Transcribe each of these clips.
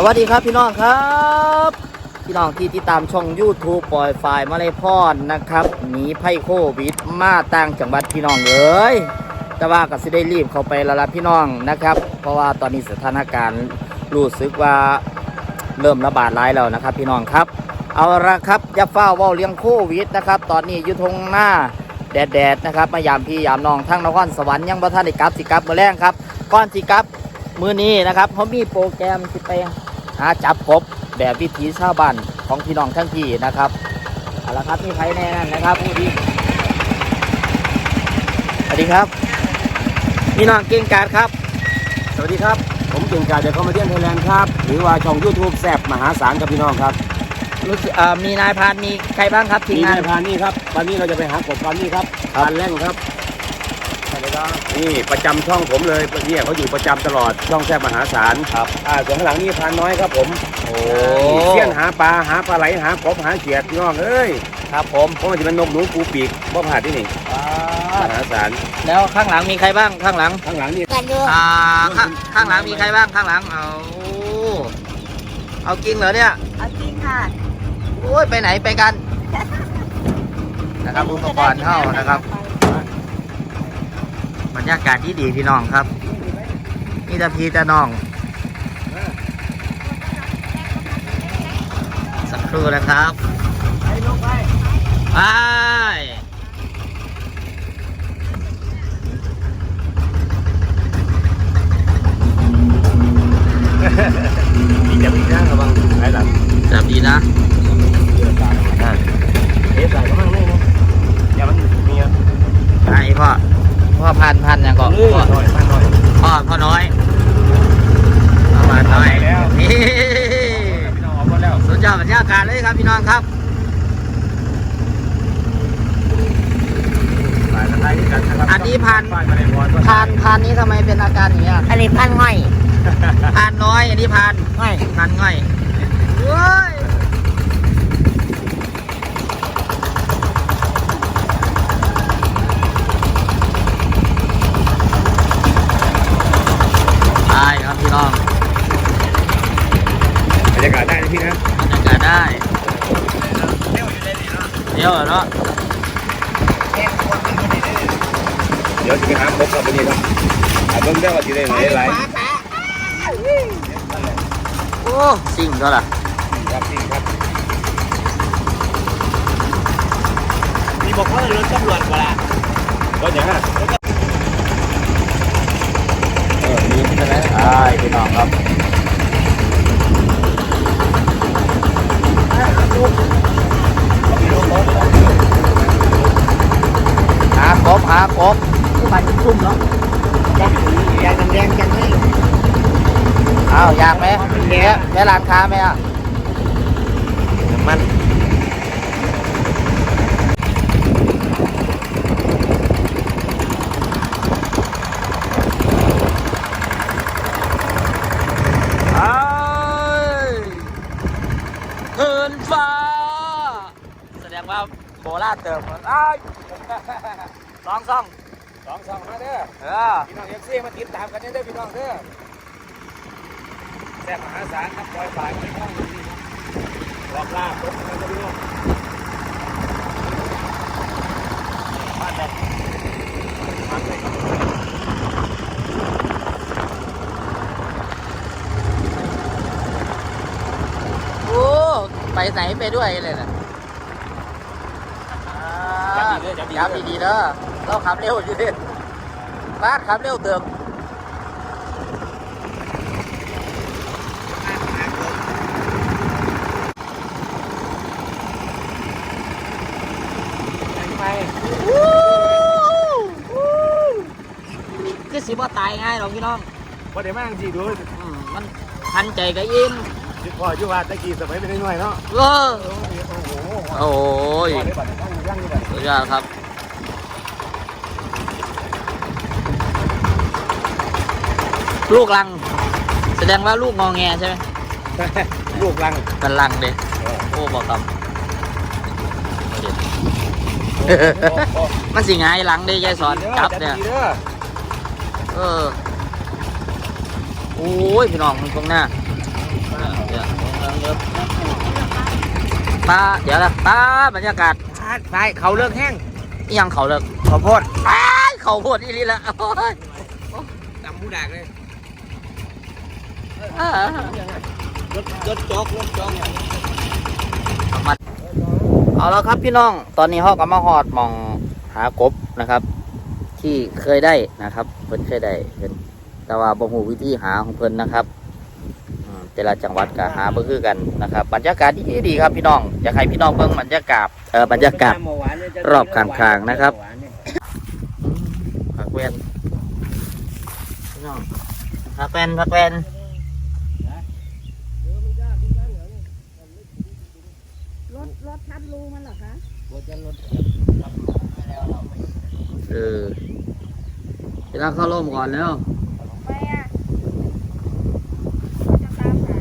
สวัสดีครับพี่น้องครับ พี่น้องที่ติดตามช่อง YouTube ปล่อยฝ่ายมาเลยพรนะครับหนีภัยโควิดมาต่างจังหวัดพี่น้องเอ้ยแต่ว่าก็สิได้รีบเข้าไปละละพี่น้องนะครับ เพราะว่าตอนนี้สถานการณ์รู้สึกว่าเริ่มระบาดร้ายแล้วนะครับ พี่น้องครับ เอาละครับอย่าเฝ้าว่าเลี้ยงโควิดนะครับ ตอนนี้อยู่ทงหน้าแดดๆนะครับมายามพี่ยามน้องทั้งนครสวรรค์ยังบ่ทันได้กลับสิกลับมือแรงครับก่อนสิกลับมือนี้นะครับเขามีโปรแกรมที่ไป หาจับกบแบบวิถีชาวบ้านของพี่น้องทั้งที่นะครับเอาละครับมีใครแน่นั่นนะครับผู้ดีสวัสดีครับพี่น้องเก่งกาดครับ สวัสดีครับ ผมเก่งกาจจากคอมเมดี้ไทยแลนด์ครับ หรือว่าช่องยูทูบแซบมหาศาลกับพี่น้องครับรู้สึกเอ่อมีนายพรานมีใครบ้างครับทีมมีงานนายพรานนี่ครับวันนี้เราจะไปหากบกันนี่ครับพรานแร่งครับ นี่ประจำช่องผมเลยเนี่ยเขาอยู่ประจำตลอดช่องแซบมหาศาลครับอ่าส่วนข้างหลังนี่พรานน้อยครับผมโอ้เสี้ยนหาปลาหาปลาไหลหากบหาเขียดพี่น้องเอ้ยครับผมเพราะมันจะเป็นนกหนูปูปีกบ่ผ่านที่นี่อ่ามหาศาลแล้วข้างหลังมีใครบ้างข้างหลังข้างหลังนี่กันอยู่อ่าข้างข้างหลังมีใครบ้างข้างหลังเอาเอาจริงเหรอเนี่ยเอาจริงค่ะโอ้ยไปไหนไปกัน นะครับอุปกรณ์เข้านะครับบรร ยากาศที่ดีพี่น้องครับนี่ตะพีตะน้อง สักครู่นะครับ ไปมีจับอีกนะระวังไหลหลัง จับดีนะ เอ๊ะใส่ก็มั่งเลยนะอย่ามันมีอะ ไอ้พ่อพ่อพันพันยังก่อน เออ พ่อ หน่อยมาหน่อย พ่อพ่อน้อยพ่อพันน้อย แล้ว นี่ พี่น้องออกมาแล้ว สุดยอดบรรยากาศเลยครับพี่น้องครับ สายกันได้กันนะครับ อันนี้พัน ฝ่ายมาในบอล พานพานนี้ทำไมเป็นอาการอย่างเงี้ย อันนี้ พันห้อยพานน้อย อันนี้พานห้อยพานง่อยเว้ยไปครับพี่น้องบรรยากาศได้นะพี่นะบรรยากาศได้เดี๋ยวเนาะเดี๋ยวจะไปหาพบกับวันนี้ครับหา เบิ้งได้ว่าที่ได้ไหนไรโอ้สิ่งก็ล่ะครับจริงครับมีบอกว่าเรือตำรวจเวลาก็อย่างนั้นเออมีใช่ไหมใช่พี่น้องครับหากบหากบคือบัตรชุ่มเนาะ แดงแดงแดงเลยอ้าวอยากไหมแย่แม่ร้านค้าไหมอะน้ำมัน เอ้ยเทินฟ้า แสดงว่าโบราณเติมเอ้ยสองสอง สองสองมาเด้อ เออ พี่น้ องมาติดตามกันเด้อพี่น้องเด้อแซ่บมหาศาลครับปล่อยฝ่ายไม่ต้องรอบล่าพบกันนะพี่น้องมาแบบมาเลยครับโอ้ไปไหนไปด้วยเลยนะจับดีเด้อจับดีดีๆเด้อเราขับเร็วอยู่เดิ บ้านขับเร็วเติมคือสิบ่ตายง่ายหรอกพี่น้องพอได้มากจริงดูอืมมันทันใจก็อิ่มยุคพ่อยุคว่าตะกี้สมัยเป็นน้อยๆเนาะเออโอ้โหโอ้ยพ่อได้บัตรตั้งย่างนี่แหละสุดยอดครับ ลูกลัง แสดงว่าลูกงอแงใช่ไหมลูกลังเป็นลังเด็โอ้บอกคำมันสิไงายหลังเด้ยายสอนจับเนี่ยดีเด้อเออโอ้ยพี่น้องมันตรงหน้าเดี๋ยวเดี๋ยวป้าเดี๋ยวละป้าบรรยากาศใช่เขาเลิกแห้งอิหยังเขาเลิกขอโพดอ้ายเขาโพดอีหลีละโอ้ยตำผู้ดักเลย อ่ารถรถจ๊กรถจ๊กเอาแล้วครับพี่น้อง ตอนนี้เขาก็มาหอดมองหากบนะครับ ที่เคยได้นะครับ เพิ่นเคยได้เพิ่นแต่ว่าบ่ฮู้วิธีหาของเพิ่นนะครับแต่ละจังหวัดก็หาบ่คือกันนะครับ บรรยากาศดีดีครับพี่น้องอยากให้พี่น้องเบิ่งบรรยากาศเอ่อบรรยากาศรอบข้างๆนะครับผักเวนพี่น้องผักเวนผักเวน รถรถทับรูมันเหรอคะ เออเวลาเข้าร่มก่อนแล้วไปอะจะตามหา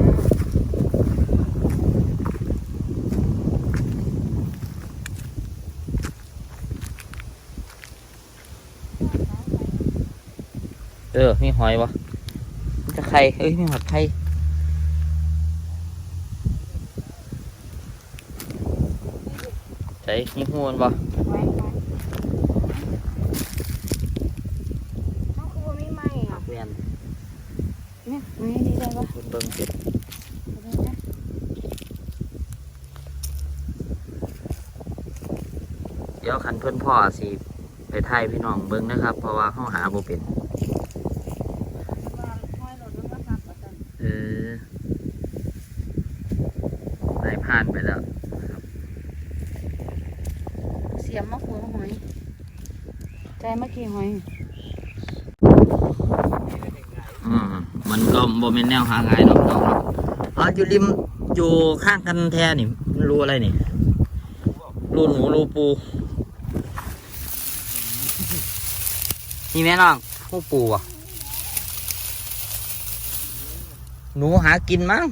เออมีหอยวะมันจะไข่เอ้ยมีหอดไข่ใส่มีหูมันบ่ ไว้ไว้เขาคือว่าไม่ไหม้อะ เวียน เนี่ยนี่นี่ได้ปะ คุณเบิ่งสิ เอาดูนะ เดี๋ยวคันเพื่อนพ่อสิไปไทยพี่น้องเบิ่งนะครับ เพราะว่าเขาหาบ่เป็นว่าห้อยรถมันก็ทับประจันเออได้ผ่านไปแล้วเสียมมะขูดหอยใจเมื่อกี้หอยอืมมันก็บ่เป็นแนวหาง่ายดอกน้องอ๋ออยู่ริมอยู่ข้างกันแท้นี่มันรูอะไรนี่รูหนูรูปู นี่แม่น้องผู้ปูอะหนูหากินมั้ง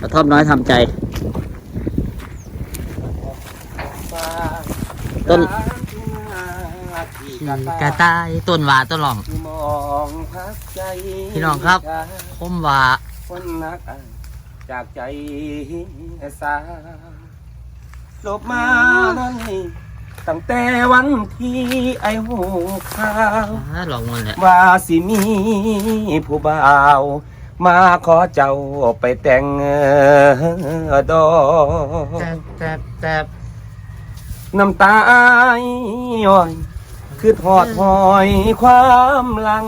กระท่อมน้อยทำใจ ต้นกระต่ายต้นหวาต้นหลองมองพักใจพี่น้องครับคมหวาคนนักอ่านจากใจสาลบมานั่นนี่ ตั้งแต่วันที่ไอ้หูข่าวอ่าหลองมันแหละว่าสิมีผู้บ่าว มาขอเจ้าไปแต่งดอก แตบแตบแตบน้ำตาย้อยคือทอดหอยความหลัง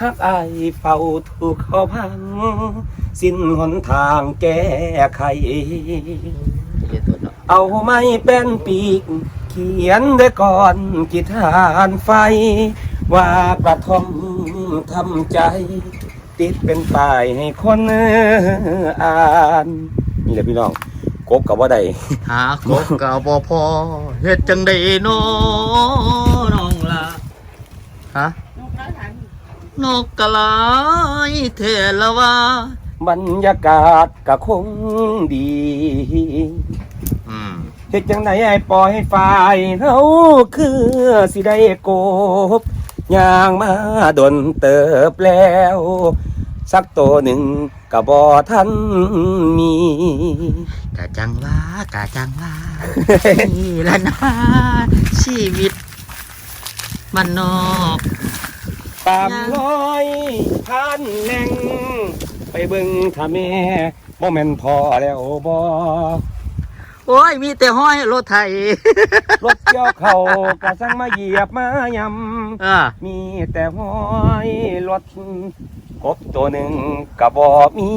ฮักอายเฝ้าถูกเขาพัง สิ้นหนทางแก้ไขเรียกตัวเนาะเอาไม้เป็นปีกเขียนด้วยก่อนกิทานไฟ ว่ากระท่อมทำใจ ติดเป็นป้ายให้คนอ่านนี่แหละพี่น้องกบกับว่าใดหากบกับบ่พอเฮ็ดจังได๋น้อน้องล่ะฮะนกกระถันนกกะลายเทละว่าบรรยากาศก็คงดีอืม เฮ็ดจังไดไอ้ปล่อยให้ฝ่ายเฮาคือสิได้โกบย่างมาดนเติบแล้ว สักตัวหนึ่งก็บ่ทันมี กะจังว่ากะจังว่า นี่ละนะชีวิต มันนอกตามรอยท่านแหน่ง ไปเบิ่งถ้าแม่บ่แม่นพอแล้วบ่ โอ้ย มีแต่ห้อยรถไถ รถเกี่ยวเขากะสั่งมาเหยียบมายำอ่ามีแต่ห้อยรถกบตัวหนึ่งกระบอกมี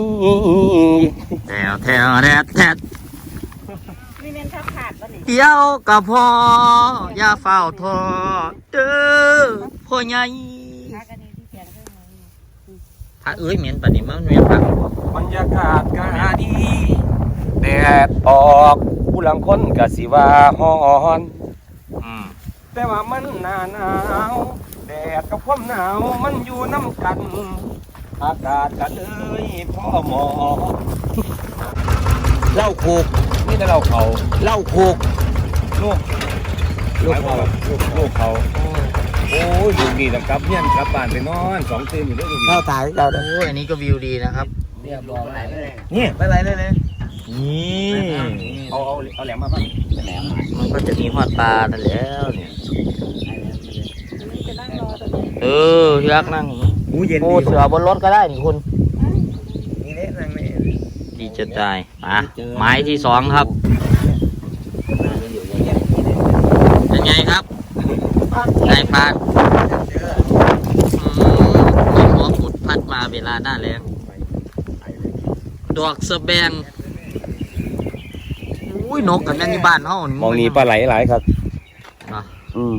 แถวแถวแรดแทดมีเมนทับขาดปะนี่เดียวกับพ่ออย่าเฝ้าทอเด้อพ่อใหญ่ทากันดีที่เขียนขึ้นมาพระเอ้ยเหม็นปานนี้มันเหม็นปะบรรยากาศก็ดีแดดออก ผู้หลังคนกะสิว่าฮ้อนอืมแต่ว่ามันหนาหนาวแดดกับความหนาวมันอยู่น้ำกัน อากาศก็เลยพ่อหมอเหล้าโคกนี่แต่เราเขาเหล้าโคกลูกลูกเขาลูกลูกเขาโอ้อ้ยอยู่นี่ต้องกลับเนี่ยกลับบ้านไปนอนสองคืนอยู่ด้วยกันเราตายเราโอ้ยอันนี้ก็วิวดีนะครับ เรียบร้อยไปเลยนี่ไปเลยเลยเลย นี่เอาเอาเอาแหลมมาบ้างแหลมมันก็จะมีหอดปลานั่นแล้วเนี่ยจะนั่งรอตรงนี้เออที่รักนั่งหูเย็นโอ้ดีเสือบนรถก็ได้นี่คุณนี่เละนั่งนี่ดีจะตายอะไม้ที่สองครับเป็นไงครับนายพรานอืมมีหัวขุดพัดมาเวลาหน้าแรงดอกสะแบง อุ้ยนกกันแม่นที่บ้านเฮามองนี้ปลาไหลหลายครับเนาะอืม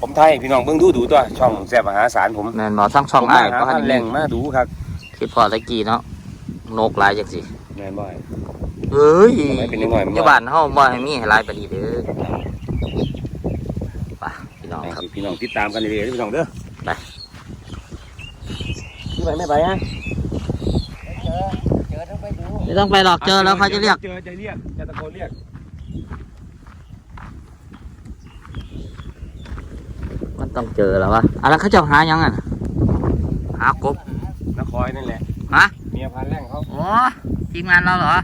ผมไทยพี่น้องเบิ่งดูดูตัวช่องแซ่บมหาสารผมแม่นบ่ทั้งช่องอ้ายผมก็มาหาหัพันนแหล่งมาดูครับคิดพอตะกี้เนาะนกหลายจังสิแม่นบ่อยเอ้ยทำไมเป็นนิดหน่อยมันบ่ที่บ้านเฮาบ่ให้มีให้หลายปานนี้เด้อไปพี่น้องครับพี่น้องติดตามกันเรื่อยๆพี่น้องเด้อไปพี่ไปไม่ไปฮะเจอต้อง ไปดูไม่ต้องไปหรอกเจอแล้วเขาจะเรียก เจอจะเรียกจะตะโกนเรียก มันต้องเจอแล้ววะอะไรเขาจะหายังอะหากบนคอยนั่นแหละ ฮะ เมียพันแหล่งเขาโอ้ทีมงานเราเหรอ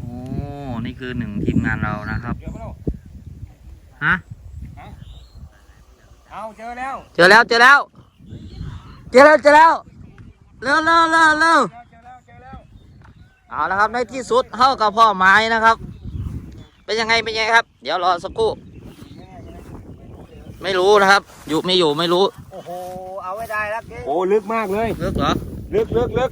โอ้นี่คือหนึ่งทีมงานเรานะครับ เจอแล้วฮะ เอาเจอแล้วเจอแล้วเจอแล้ว เจอแล้วเจอแล้ว เร็วเร็วเร็วเร็ว เจอแล้วเจอแล้ว เอาละครับในที่สุดเท่ากับพ่อไม้นะครับ เป็นยังไงเป็นยังไงครับ เดี๋ยวรอสักครู่ ไม่รู้นะครับ อยู่ไม่อยู่ไม่รู้ โอ้โหเอาไม่ได้แล้วเก๊โอ้ลึกมากเลยเลิกเหรอลึกลึกลึก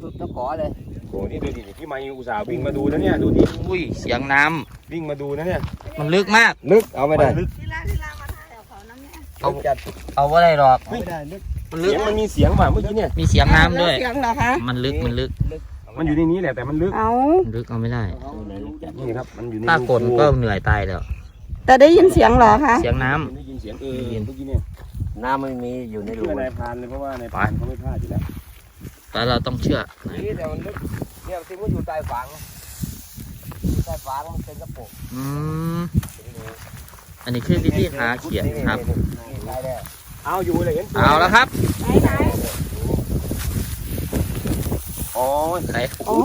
สุดตะขอเลยโอ้นี่ดูดิพี่มาอุตส่าห์วิ่งมาดูนะเนี่ยดูดิอุ้ยเสียงน้ำวิ่งมาดูนะเนี่ยมันลึกมาก ลึกเอาไม่ได้ที่ร้านที่ร้านมาถ่ายเอาเขาน้ำเนี่ยเอาจัดเอาว่าได้หรอก ไม่ได้ลึกมันลึเสีกยงมันมีเสียงว่ะเมื่อกี้เนี่ยมีเสียงน้ำด้วย เสียงเหรอคะมันลึกมันลึก มันอยู่ในนี้แหละแต่มันลึกเอามันลึกเอาไม่ได้นี่ครับมันอยู่ในถ้ากดก็เหนื่อยตายแล้ว แต่ได้ยินเสียงเหรอคะ เสียงน้ได้ยินเสียงเออเมื่อกี้เนี่ยน้ำไม่มีอยู่ในรูเชื่อนายพรานเลยเพราะว่านายพรานเขาไม่พลาดอยู่แล้วำแต่เราต้องเชื่อนี่แต่มันลึกเนี่ยที่มันอยู่ใต้ฝังอยู่ใต้ฝังมันเป็นกระปุกอืมอันนี้คือวิธีหาเขียดครับนี่ใช่แล้วเอาอยู่เลยเห็นเอาแล้วครับไหนไหน อ๋อไหนโอ้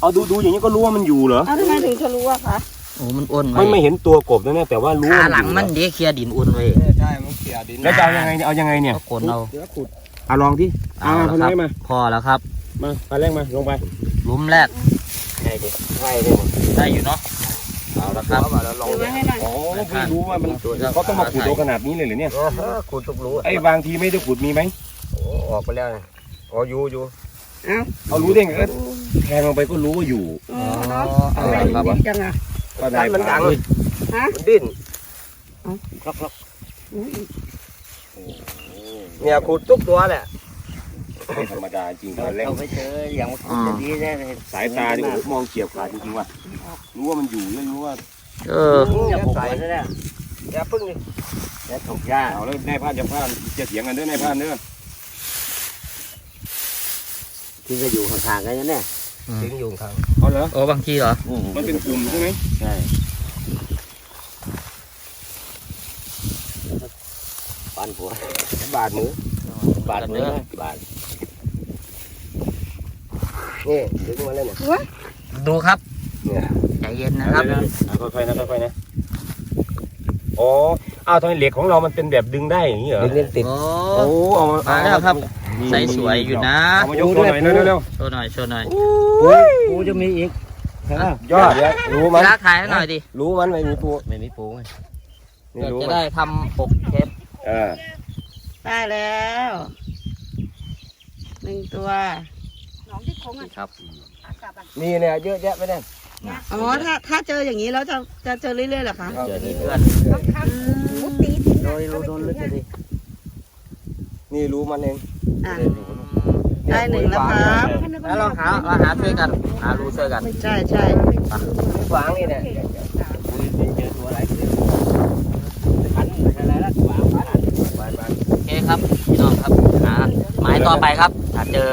เอาดูดูอย่างนี้ก็รู้ว่ามันอยู่เหรอ เอาทำไมถึงจะรู้อะคะโอ้มันอ้วนไม่ไว้ไม่เห็นตัวกบนะเนี่ยแต่ว่ารู้ขาว่าหลังมันอยู่เดี๋ยวเคลียร์ดินอ้วนไว้ใช่มันเขี่ยดินแล้วจะเอายังไงเนี่ยเอายังไงเนี่ยก็กดเอาเดี๋ยวขุดเอาลองที่เอาเอาแล้วพครันับกมา พอแล้วครับมาพาแรกมาลงไปหลุมแรกใช่ดิใช่เลยได้อยู่เนาะเอาแล้วครับเอามาแล้วลงดูไว้ให้หน่อยอ๋อเพิ่งรู้ว่ามันเขาต้องมาขุดโดขนาดนี้เลยเหรือเนี่ยเออขุดทุกรูไอ้บางทีไม่ได้ขุดมีไหมโอ้ออกไปแล้วนะอ๋ออยู่อยู่ เอารู้ได้ไงก็แทงลงไปก็รู้ว่าอยู่อ๋อเนาะเอาทำไมแล้วถึครับงดีจังอะก็ได้มันดังฮะ มันดิ้นเอ้าครับครับอุ๊ยเนี่ยขุดทุกตัวแหละไม่ธรรมดาจริงตอนแรกเราไปเจออย่างมันขุดจะดีแน่เลยสายตาที่มองเฉียบขาดจริงๆว่ะรู้ว่ามันอยู่แล้วรู้ว่าเอออย่าใส่นะเนี่ยอย่าพึ่งดิอย่าถูกยาเอาแล้วนายพรานจะพรานจะเถียงกันเด้อนายพรานเด้อ ที่จะอยู่ห่างๆกันนะเนี่ยอืมถึงอยู่ข้างเอาเหรอ โอ้บางทีเหรอ มันเป็นกลุ่มใช่ไหมใช่ปันหัวบาดมือบาดมือบาดนี่ดึงมาแล้วเนี่ยดูครับเนี่ยใจเย็นนะครับค่อยๆนะค่อยๆนะอ๋ออ้าวทำไมเหล็กของเรามันเป็นแบบดึงได้อย่างนี้เหรอดึงเล่นติดโอ้โอ้เอามามาแล้วครับ ใส่สวยอยู่นะ เอามายกตัวหน่อยเร็วโชว์หน่อย โชว์หน่อยปูจะมีอีกใช่ไหมๆยอดเดี๋ยวรู้มันลากถ่ายให้หน่อยดิรู้มันไม่มีปูไม่มีปูไงนี่เดี๋ยวรู้จะมันได้ทำปกเทปเออได้แล้วหนึ่งตัวน้องที่โค้งอะครับกลับอะมีเนี่ยเยอะแยะไปเนี่ยอ๋อถ้าถ้าเจออย่างนี้แล้วจะจะเจอเรื่อยๆเหรอคะเจอเพื่อนบางครั้งมุดตีทิ้งโดอะยรู้โดนลึกเลยดินี่รู้มันเอง อะได้หนึ่งแล้วครับแล้วเราหาเราหาช่วยกัน หารู้ช่วยกันใช่ใช่ขวางนี่เนี่ยเจอตัวอะไรขันอะไรละขวางขันขวางขวางโอเคครับพี่น้องครับหาหมายต่อไปครับถ้าเจอ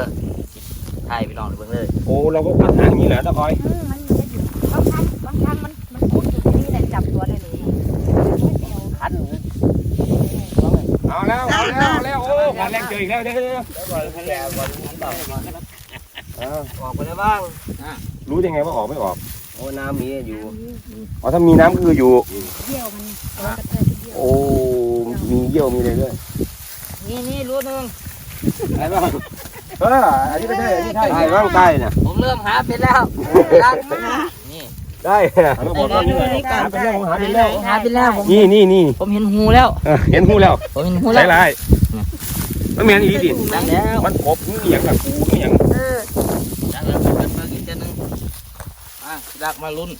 ใช่พี่น้องเบิ่งเลย โอ้เราก็พัดทางอย่างนี้เหรอตะคอย อืมมันจะอยู่บางครั้งบางครั้งมันมันมุดอยู่ที่นี่แหละจับตัวได้เลย แล้วเอาแล้วเอาแล้วโอ้งานแรกเจออีกแล้วเด้อออกไปแล้วบ้าง รู้ยังไงว่าออกไม่ออกโอ้น้ำมีอยู่ อ๋อถ้ามีน้ำก็คืออยู่ เยี่ยวมันโดนกระเทยไปเยี่ยวโอ้มีเยี่ยวมีอะไรด้วยนี่นี่รู้นึงไอ้บ้างเอออันนี้ไม่ใช่อันนี้ใช่ไอ้บ้างใต้น่ะผมเริ่มหาเป็นแล้วรักนี่ได้หาไม่บอก ว่านี่หาเป็นแล้วหาเป็นแล้วหาเป็นแล้วผมนี่นี่นี่ผมเห็นหูแล้วเออเห็นหูแล้วผมเห็นหูแล้วไรมันเหมือนอีดิดังแล้วมันกบนี่อย่างกับกูนี่อย่างดังแล้วเป็นเบอร์อีกเจนึงอะรักมาลุ้น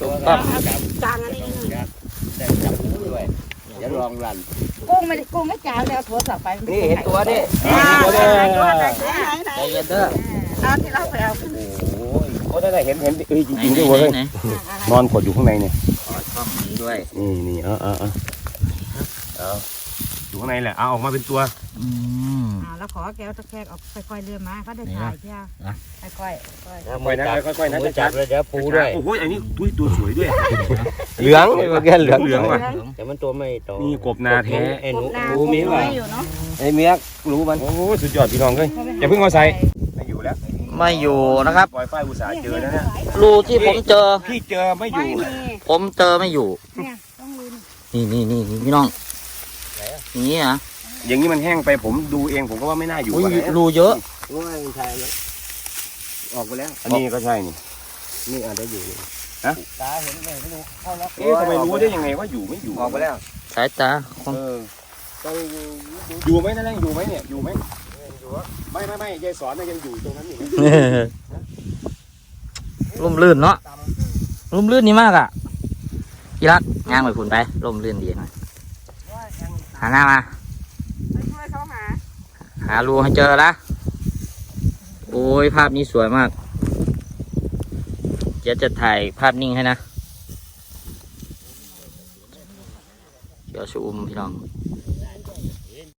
ตัวครัก็บจางอันนี้หนึ่งได้จับด้วยเดี๋ยวลองรันกุ้งไม่ได้กุ้งไม่จางเลยเอาโทรศัพท์ไปนี่เห็นตัวนี่ตัวเด้อใจเย็นเด้อเอาที่เราไปเอาโอ้ยโอ้ได้ได้เห็นเห็นเอ้ยจริงๆด้วยเว้ยไหนนอนขดอยู่ข้างในเนี่ยขอช่องนี้ด้วยนี่นี่เออเออเออเอาอยู่ข้างในแหละเอาออกมาเป็นตัวอืม อ่าแล้วขอแก้วตะแคกออกค่อยๆเลื่อนมาเขาได้ถ่ายเที่ยวนะ ค่อยๆค่อยค่อยๆนะค่อยๆนะจัจับดเลยเดี๋ยวปูด้วย โอ้โหอันนี้ตุ้ยตัวสวยด้วย เหลืองเมื่อกี้เหลืองเหลืองว่ะ แต่มันตัวไม่โตนี่กบนาแท้ไอ้หนูๆนารู้มีป่ะอยู่เนาะไอ้เมียกรู้มันโอ้โหสุดยอดพี่น้องเลยอย่าเพิ่งเอาใส่ ไม่อยู่แล้วไม่อยู่นะครับ ปล่อยไฟอุตสาห์เจอแล้วเนี่ยรูที่ผมเจอ พี่เจอไม่อไม่ยู่มีผมเจอไม่อยู่ เนี่ยต้องลุ้นนี่นี่นี่พี่น้องนี่อะอย่างนี้มันแห้งไปผมดูเองผมก็ว่าไม่น่าอยู่อุ้ยว่ะรูเยอะโอ้ยใช่แล้วออกไปแล้วอันนี้ก็ใช่นี่นี่อาจจะอยู่ฮะตาเห็นไหมไม่รู้เข้าแล้วเอ๊ะทำไมรู้ได้ยังไงว่าอยู่ไม่อยู่ออกไปแล้วสายตาคเอนออยู่ไหมนั่นแหละอยู่ไหมเนี่ยอยู่ไหม ไม่ไม่ไม่ยายสอนน่ะยังอยู่ตรงนั้นอยู่นะร่มรื่นเนาะร่มรื่นนี่มากอะพี่รักย่างไปคุณไป ร่มรื่นดีหน่อยหาหน้ามา ไปช่วยเขาหาหารูให้เจอละ โอ้ยภาพนี้สวยมาก เดี๋ยวจะถ่ายภาพนิ่งให้นะ เดี๋ยวชูมพี่น้อง